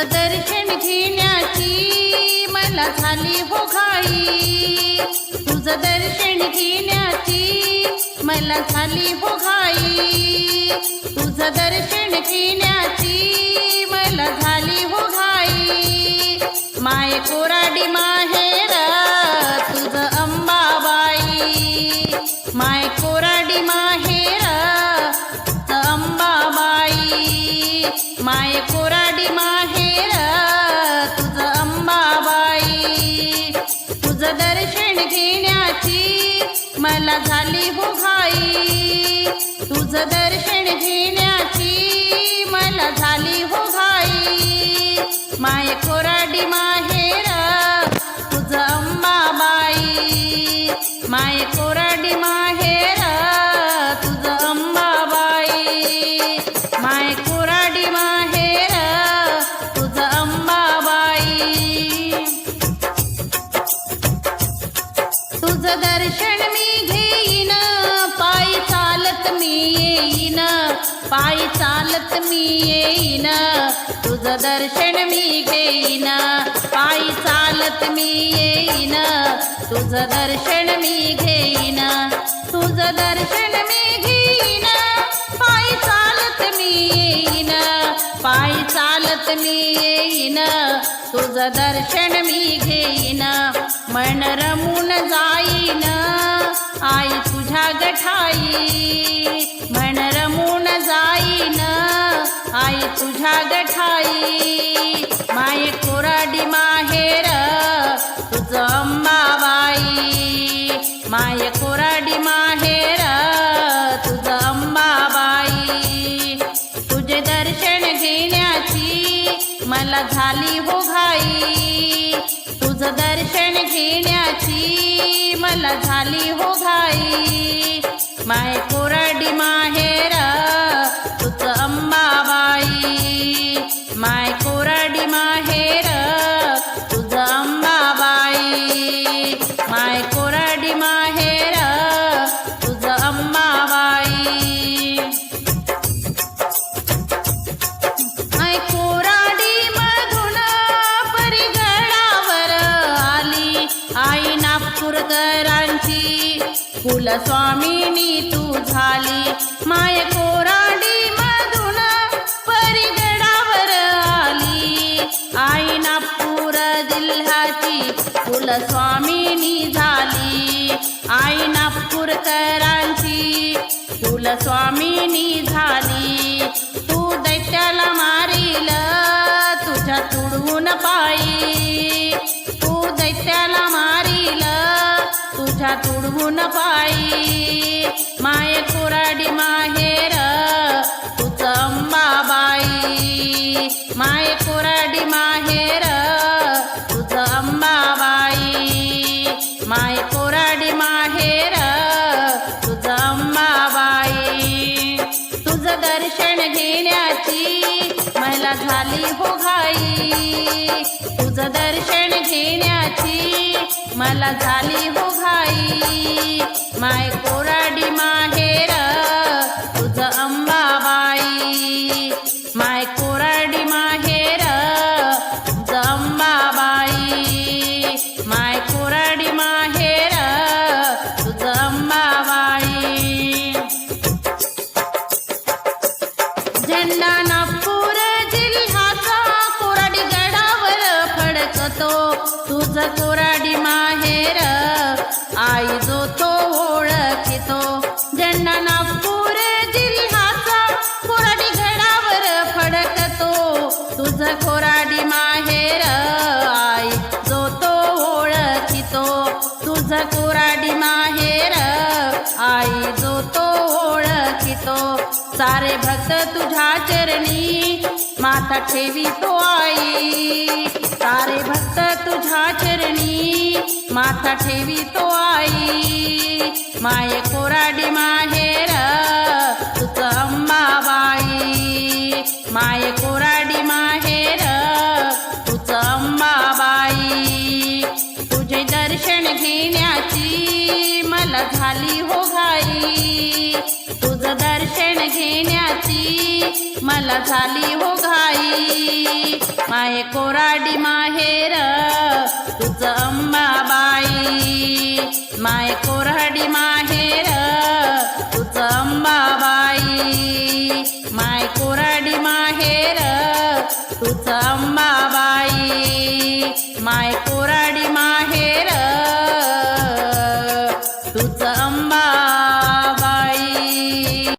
तुझं दर्शन घेण्याची मला झाली हो घाई तुझं दर्शन घेण्याची मला झाली हो घाई तुझं दर्शन घेण्याची मला झाली हो घाई माय कोराडी माहेर तुझं अंबाबाई. माय कोराडी माहेर अंबाबाई. माय कोराडी माहेर घेण्याची मला झाली हो घाई तुझं दर्शन घेण्याची मला झाली हो घाई माय कोराडी माय मी येईन. पायी चालत मी येईन. तुझं दर्शन मी घेईन. पायी चालत मी येईन. तुझं दर्शन मी घेईन. तुझं दर्शन मी घेईन. पायी चालत मी येईन. पायी चालत मी येईन. तुझं दर्शन मी घेईन. मन रमून जाईन. आई तुझ्या गठाई. तुझ्या गठाई माय कोराडी माहेर तुझं अंबाबाई माय कोराडी माहेर तुझं अंबाबाई तुझे दर्शन घेण्याची मला झाली हो घाई. तुझं दर्शन घेण्याची मला झाली हो घाई. माय कोराडी माहेर नागपूरकरांची कुलस्वामिनी तू झाली माय कोराडी मधून परिगडावर आली. आई नागपूर जिल्ह्याची कुलस्वामिनी झाली. आई नागपूरकरांची कुलस्वामिनी झाली. तू दैत्याला मारील तुझ्या तुडवून पायी तुझ्या तुडवून पायी. माय कोराडी माहेर तुझं दर्शन घेण्याची मला झाली हो घाई. माय कोराडी माहेर तुझं कोराडी माहेर. आई जो तो ओळखितो. ज्यांना नागपूर जिल्ह्याचा कोराडी घडावर फडकतो. तुझं कोराडी माहेर. आई जो तो ओळखितो. तुझं कोराडी माहेर. आई जो तो ओळखितो. सारे भक्त तुझ्या चरणी माता ठेवी तो आई. सारे भक्त तुझ्या चरणी माता ठेवी तो आई. माय कोराडी माहेर तुझं अंबाबाई माय कोराडी माहेर तुझं अंबाबाई तुझे दर्शन घेण्याची मला झाली हो घाई. तुझं दर्शन घेण्याची मला झाली हो घाई माये कोराडी माहेर तुझ अंबाबाई. माय कोराडी माहेर तुझ अंबाबाई. माय कोराडी माहेर तुझ अंबाबाई. माय कोराडी माहेर